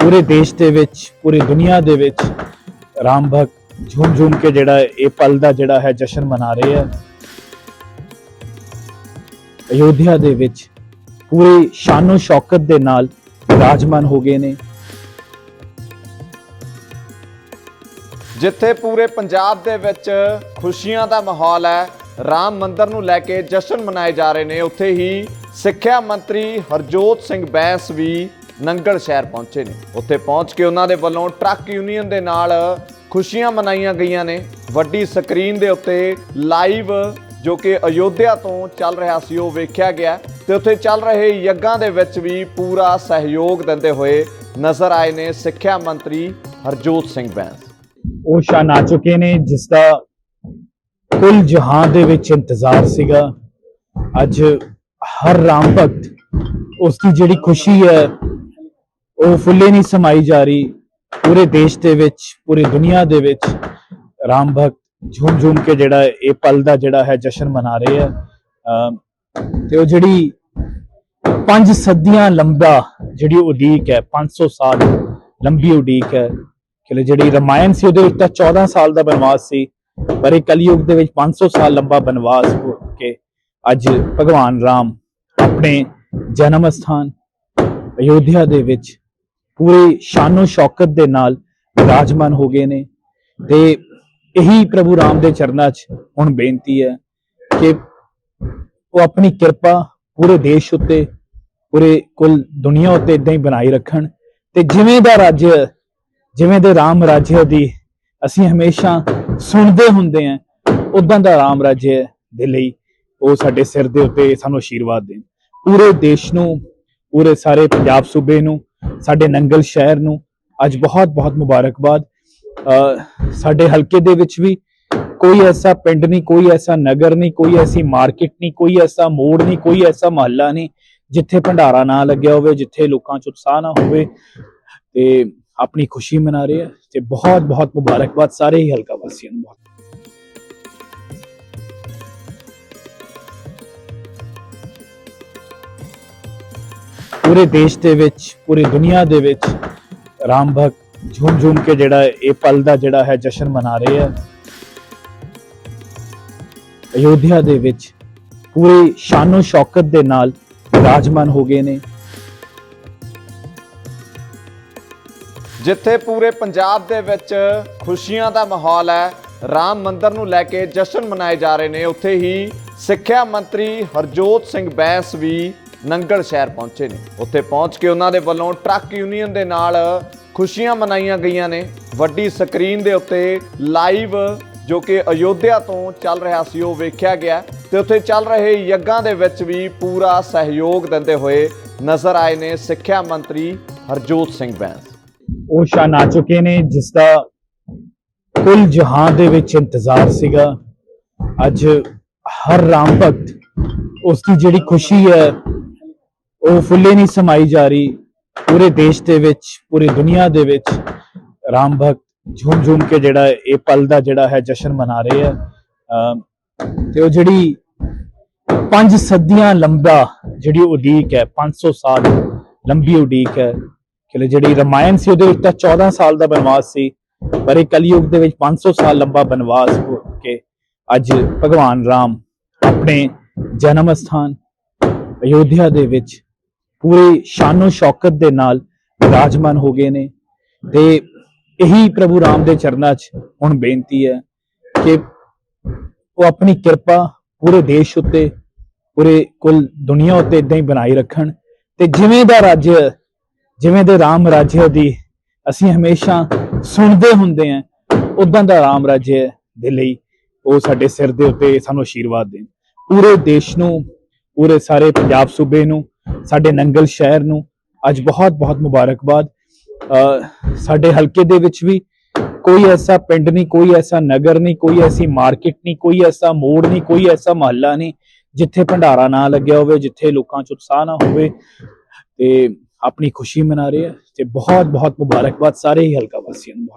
ਪੂਰੇ ਦੇਸ਼ ਦੇ ਵਿੱਚ, ਪੂਰੀ ਦੁਨੀਆ ਦੇ ਵਿੱਚ ਰਾਮ ਭਗਤ ਝੂਮ ਝੂਮ ਕੇ ਜਿਹੜਾ ਇਹ ਪਲ ਦਾ ਜਿਹੜਾ ਹੈ ਜਸ਼ਨ ਮਨਾ ਰਹੇ ਆ। ਅਯੋਧਿਆ ਦੇ ਵਿੱਚ ਪੂਰੀ ਸ਼ਾਨੋ ਸ਼ੌਕਤ ਦੇ ਨਾਲ ਵਿਰਾਜਮਾਨ ਹੋ ਗਏ ਨੇ। ਜਿੱਥੇ ਪੂਰੇ ਪੰਜਾਬ ਦੇ ਵਿੱਚ ਖੁਸ਼ੀਆਂ ਦਾ ਮਾਹੌਲ ਹੈ, ਰਾਮ ਮੰਦਰ ਨੂੰ ਲੈ ਕੇ ਜਸ਼ਨ ਮਨਾਏ ਜਾ ਰਹੇ ਨੇ। ਉੱਥੇ ਹੀ ਸਿੱਖਿਆ ਮੰਤਰੀ ਹਰਜੋਤ ਸਿੰਘ ਬੈਂਸ ਵੀ ਨੰਗਲ ਸ਼ਹਿਰ ਪਹੁੰਚੇ ਨੇ। ਉੱਥੇ ਪਹੁੰਚ ਕੇ ਉਹਨਾਂ ਦੇ ਵੱਲੋਂ ਟਰੱਕ ਯੂਨੀਅਨ ਦੇ ਨਾਲ ਖੁਸ਼ੀਆਂ ਮਨਾਈਆਂ ਗਈਆਂ ਨੇ। ਵੱਡੀ ਸਕਰੀਨ ਦੇ ਉੱਤੇ ਲਾਈਵ ਜੋ ਕਿ ਅਯੋਧਿਆ ਤੋਂ ਚੱਲ ਰਿਹਾ ਸੀ, ਉਹ ਵੇਖਿਆ ਗਿਆ। ਤੇ ਉੱਥੇ ਚੱਲ ਰਹੇ ਯੱਗਾਂ ਦੇ ਵਿੱਚ ਵੀ ਪੂਰਾ ਸਹਿਯੋਗ ਦਿੰਦੇ ਹੋਏ ਨਜ਼ਰ ਆਏ ਨੇ ਸਿੱਖਿਆ ਮੰਤਰੀ ਹਰਜੋਤ ਸਿੰਘ ਬੈਂਸ। ਉਹ ਸ਼ਾਨ ਆ ਚੁੱਕੇ ਨੇ, ਜਿਸ ਦਾ ਕੁੱਲ ਜਹਾਨ ਦੇ ਵਿੱਚ ਇੰਤਜ਼ਾਰ ਸੀਗਾ। ਅੱਜ ਹਰ ਰਾਮ ਭਗਤ ਉਸ ਦੀ ਜਿਹੜੀ ਖੁਸ਼ੀ ਹੈ ਉਹ ਫੁੱਲੇ ਨਹੀਂ ਸਮਾਈ ਜਾ ਰਹੀ, ਪੂਰੇ ਦੇਸ਼ ਦੇ ਵਿੱਚ, ਪੂਰੀ ਦੁਨੀਆ ਦੇ ਵਿੱਚ ਰਾਮ ਭਗਤ ਝੂਮ ਝੂਮ ਕੇ ਜਿਹੜਾ ਇਹ ਪਲ ਦਾ ਜਿਹੜਾ ਹੈ ਜਸ਼ਨ ਮਨਾ ਰਹੇ ਆ। ਅਮ, ਤੇ ਉਹ ਜਿਹੜੀ ਪੰਜ ਸਦੀਆਂ ਲੰਬਾ ਜਿਹੜੀ ਉਡੀਕ ਹੈ 500 ਸਾਲ ਲੰਬੀ ਉਡੀਕ ਹੈ, ਕਿ ਜਿਹੜੀ ਰਮਾਇਣ ਸੀ, ਉਹਦੇ ਵਿੱਚ ਤਾਂ 14 ਸਾਲ ਦਾ ਬਨਵਾਸ ਸੀ, ਪਰ ਇਹ ਕਲਯੁਗ ਦੇ ਵਿੱਚ 500 ਸਾਲ ਲੰਬਾ ਬਨਵਾਸ ਹੋ ਕੇ ਅੱਜ ਭਗਵਾਨ ਰਾਮ ਆਪਣੇ ਜਨਮ ਸਥਾਨ ਅਯੋਧਿਆ ਦੇ ਵਿੱਚ ਪੂਰੀ ਸ਼ਾਨੋ ਸ਼ੌਕਤ ਦੇ ਨਾਲ ਵਿਰਾਜਮਾਨ ਹੋ ਗਏ ਨੇ ਤੇ ਇਹੀ ਪ੍ਰਭੂ ਰਾਮ ਦੇ ਚਰਨਾਂ 'ਚ ਹੁਣ ਬੇਨਤੀ ਹੈ ਕਿ ਉਹ ਆਪਣੀ ਕਿਰਪਾ ਪੂਰੇ ਦੇਸ਼ ਉੱਤੇ, ਪੂਰੇ ਕੁੱਲ ਦੁਨੀਆ ਉੱਤੇ ਇਦਾਂ ਹੀ ਬਣਾਈ ਰੱਖਣ ਤੇ ਜਿਵੇਂ ਦਾ ਰਾਜ, ਜਿਵੇਂ ਦੇ ਰਾਮ ਰਾਜ්य ਦੀ ਅਸੀਂ ਹਮੇਸ਼ਾ ਸੁਣਦੇ ਹੁੰਦੇ ਆਂ ਉਦਾਂ ਦਾ ਰਾਮ ਰਾਜ්य ਦੇ ਲਈ ਉਹ ਸਾਡੇ ਸਿਰ ਦੇ ਉੱਤੇ ਸਾਨੂੰ ਆਸ਼ੀਰਵਾਦ ਦੇਣ। ਪੂਰੇ ਦੇਸ਼ ਨੂੰ, ਪੂਰੇ ਸਾਰੇ ਪੰਜਾਬ ਸੂਬੇ ਨੂੰ ਸਾਡੇ ਨੰਗਲ ਸ਼ਹਿਰ ਨੂੰ ਅੱਜ ਬਹੁਤ ਬਹੁਤ ਮੁਬਾਰਕਬਾਦ। ਸਾਡੇ ਹਲਕੇ ਦੇ ਵਿੱਚ ਵੀ ਕੋਈ ਐਸਾ ਪਿੰਡ ਨਹੀਂ, ਕੋਈ ਐਸਾ ਨਗਰ ਨਹੀਂ, ਕੋਈ ਐਸੀ ਮਾਰਕੀਟ ਨਹੀਂ, ਕੋਈ ਐਸਾ ਮੋੜ ਨਹੀਂ, ਕੋਈ ਐਸਾ ਮਹੱਲਾ ਨਹੀਂ ਜਿੱਥੇ ਭੰਡਾਰਾ ਨਾ ਲੱਗਿਆ ਹੋਵੇ, ਜਿੱਥੇ ਲੋਕਾਂ 'ਚ ਉਤਸ਼ਾਹ ਨਾ ਹੋਵੇ ਤੇ ਆਪਣੀ ਖੁਸ਼ੀ ਮਨਾ ਰਹੇ ਆ ਤੇ ਬਹੁਤ ਬਹੁਤ ਮੁਬਾਰਕਬਾਦ ਸਾਰੇ ਹੀ ਹਲਕਾ ਵਾਸੀਆਂ ਨੂੰ ਪੂਰੇ ਦੇਸ਼ ਦੇ ਵਿੱਚ, ਪੂਰੀ ਦੁਨੀਆ ਦੇ ਵਿੱਚ ਰਾਮ ਭਗਤ ਝੂਮ ਝੂਮ ਕੇ ਜਿਹੜਾ ਇਹ ਪਲ ਦਾ ਜਿਹੜਾ ਹੈ ਜਸ਼ਨ ਮਨਾ ਰਹੇ ਆ। ਅਯੋਧਿਆ ਦੇ ਵਿੱਚ ਪੂਰੀ ਸ਼ਾਨੋ ਸ਼ੌਕਤ ਦੇ ਨਾਲ ਵਿਰਾਜਮਾਨ ਹੋ ਗਏ ਨੇ। ਜਿੱਥੇ ਪੂਰੇ ਪੰਜਾਬ ਦੇ ਵਿੱਚ ਖੁਸ਼ੀਆਂ ਦਾ ਮਾਹੌਲ ਹੈ, ਰਾਮ ਮੰਦਰ ਨੂੰ ਲੈ ਕੇ ਜਸ਼ਨ ਮਨਾਏ ਜਾ ਰਹੇ ਨੇ। ਉੱਥੇ ਹੀ ਸਿੱਖਿਆ ਮੰਤਰੀ ਹਰਜੋਤ ਸਿੰਘ ਬੈਂਸ ਵੀ ਨੰਗਲ ਸ਼ਹਿਰ ਪਹੁੰਚੇ ਨੇ। ਉੱਥੇ ਪਹੁੰਚ ਕੇ ਉਹਨਾਂ ਦੇ ਵੱਲੋਂ ਟਰੱਕ ਯੂਨੀਅਨ ਦੇ ਨਾਲ ਖੁਸ਼ੀਆਂ ਮਨਾਈਆਂ ਗਈਆਂ ਨੇ। ਵੱਡੀ ਸਕਰੀਨ ਦੇ ਉੱਤੇ ਲਾਈਵ ਜੋ ਕਿ ਅਯੋਧਿਆ ਤੋਂ ਚੱਲ ਰਿਹਾ ਸੀ, ਉਹ ਵੇਖਿਆ ਗਿਆ। ਤੇ ਉੱਥੇ ਚੱਲ ਰਹੇ ਯੱਗਾਂ ਦੇ ਵਿੱਚ ਵੀ ਪੂਰਾ ਸਹਿਯੋਗ ਦਿੰਦੇ ਹੋਏ ਨਜ਼ਰ ਆਏ ਨੇ ਸਿੱਖਿਆ ਮੰਤਰੀ ਹਰਜੋਤ ਸਿੰਘ ਬੈਂਸ। ਉਹ ਸ਼ਾਨ ਆ ਚੁੱਕੇ ਨੇ, ਜਿਸ ਦਾ ਕੁੱਲ ਜਹਾਨ ਦੇ ਵਿੱਚ ਇੰਤਜ਼ਾਰ ਸੀਗਾ। ਅੱਜ ਹਰ ਰਾਮ ਭਗਤ ਉਸ ਦੀ ਜਿਹੜੀ ਖੁਸ਼ੀ ਹੈ ਉਹ ਫੁੱਲੇ ਨਹੀਂ ਸਮਾਈ ਜਾ ਰਹੀ, ਪੂਰੇ ਦੇਸ਼ ਦੇ ਵਿੱਚ, ਪੂਰੀ ਦੁਨੀਆ ਦੇ ਵਿੱਚ ਰਾਮ ਭਗਤ ਝੂਮ ਝੂਮ ਕੇ ਜਿਹੜਾ ਇਹ ਪਲ ਦਾ ਜਿਹੜਾ ਹੈ ਜਸ਼ਨ ਮਨਾ ਰਹੇ ਆ। ਤੇ ਉਹ ਜਿਹੜੀ ਪੰਜ ਸਦੀਆਂ ਲੰਬਾ ਜਿਹੜੀ ਉਡੀਕ ਹੈ 500 ਸਾਲ ਲੰਬੀ ਉਡੀਕ ਹੈ, ਕਿ ਜਿਹੜੀ ਰਮਾਇਣ ਸੀ, ਉਹਦੇ ਵਿੱਚ ਤਾਂ 14 ਸਾਲ ਦਾ ਬਨਵਾਸ ਸੀ, ਪਰ ਇਹ ਕਲਯੁਗ ਦੇ ਵਿੱਚ 500 ਸਾਲ ਲੰਬਾ ਬਨਵਾਸ ਹੋ ਕੇ ਅੱਜ ਭਗਵਾਨ ਰਾਮ ਆਪਣੇ ਜਨਮ ਸਥਾਨ ਅਯੋਧਿਆ ਦੇ ਵਿੱਚ ਪੂਰੀ ਸ਼ਾਨੋ ਸ਼ੌਕਤ ਦੇ ਨਾਲ ਵਿਰਾਜਮਾਨ ਹੋ ਗਏ ਨੇ ਤੇ ਇਹੀ ਪ੍ਰਭੂ ਰਾਮ ਦੇ ਚਰਨਾਂ 'ਚ ਹੁਣ ਬੇਨਤੀ ਹੈ ਕਿ ਉਹ ਆਪਣੀ ਕਿਰਪਾ ਪੂਰੇ ਦੇਸ਼ ਉੱਤੇ, ਪੂਰੇ ਕੁੱਲ ਦੁਨੀਆ ਉੱਤੇ ਇਦਾਂ ਹੀ ਬਣਾਈ ਰੱਖਣ ਤੇ ਜਿਵੇਂ ਦਾ ਰਾਜ, ਜਿਵੇਂ ਦੇ ਰਾਮ ਰਾਜ්य ਦੀ ਅਸੀਂ ਹਮੇਸ਼ਾ ਸੁਣਦੇ ਹੁੰਦੇ ਆਂ ਉਦਾਂ ਦਾ ਰਾਮ ਰਾਜ්य ਦੇ ਲਈ ਉਹ ਸਾਡੇ ਸਿਰ ਦੇ ਉੱਤੇ ਸਾਨੂੰ ਆਸ਼ੀਰਵਾਦ ਦੇਣ। ਪੂਰੇ ਦੇਸ਼ ਨੂੰ, ਪੂਰੇ ਸਾਰੇ ਪੰਜਾਬ ਸੂਬੇ ਨੂੰ ਸਾਡੇ ਨੰਗਲ ਸ਼ਹਿਰ ਨੂੰ ਅੱਜ ਬਹੁਤ ਬਹੁਤ ਮੁਬਾਰਕਬਾਦ। ਸਾਡੇ ਹਲਕੇ ਦੇ ਵਿੱਚ ਵੀ ਕੋਈ ਐਸਾ ਪਿੰਡ ਨਹੀਂ, ਕੋਈ ਐਸਾ ਨਗਰ ਨਹੀਂ, ਕੋਈ ਐਸੀ ਮਾਰਕੀਟ ਨਹੀਂ, ਕੋਈ ਐਸਾ ਮੋੜ ਨਹੀਂ, ਕੋਈ ਐਸਾ ਮਹੱਲਾ ਨਹੀਂ ਜਿੱਥੇ ਭੰਡਾਰਾ ਨਾ ਲੱਗਿਆ ਹੋਵੇ, ਜਿੱਥੇ ਲੋਕਾਂ 'ਚ ਉਤਸ਼ਾਹ ਨਾ ਹੋਵੇ ਤੇ ਆਪਣੀ ਖੁਸ਼ੀ ਮਨਾ ਰਹੇ ਆ ਤੇ ਬਹੁਤ ਬਹੁਤ ਮੁਬਾਰਕਬਾਦ ਸਾਰੇ ਹੀ ਹਲਕਾ ਵਾਸੀਆਂ ਨੂੰ।